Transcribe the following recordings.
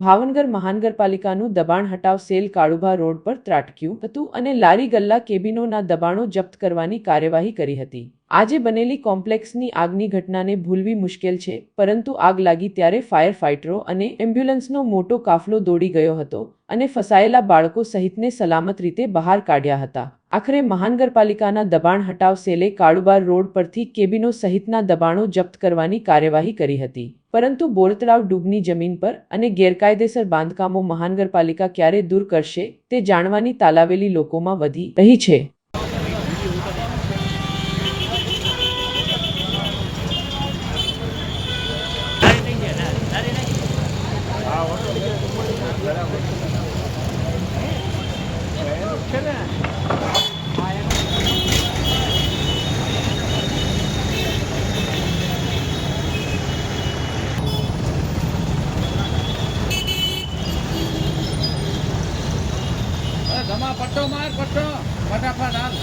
ભાવનગર મહાનગરપાલિકાનું દબાણ હટાવ cell Kalubha road પર ત્રાટક્યું હતું અને લારી ગલ્લા કેબિનોના દબાણો જપ્ત કરવાની કાર્યવાહી કરી હતી. આજે બનેલી કોમ્પ્લેક્સની આગની ઘટનાને ભૂલવી મુશ્કેલ છે, પરંતુ આગ લાગી ત્યારે ફાયર ફાઇટરો અને એમ્બ્યુલન્સનો મોટો કાફલો દોડી ગયો હતો અને ફસાયેલા બાળકો સહિતને સલામત રીતે બહાર કાઢ્યા હતા. આખરે મહાનગરપાલિકાના દબાણ હટાવ સેલે કાળુબાર રોડ પરથી કેબિનો સહિતના દબાણો જપ્ત કરવાની કાર્યવાહી કરી હતી. પરંતુ બોરતળાવ ડૂબની જમીન પર અને ગેરકાયદેસર બાંધકામો મહાનગરપાલિકા ક્યારે દૂર કરશે તે જાણવાની તાલાવેલી લોકોમાં વધી રહી છે. અરે ધમા પટ્ટો માર પટ્ટો. ફટાફટ હાલ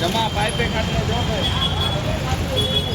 ધમા પાઇપે કાઢલો જો ભાઈ.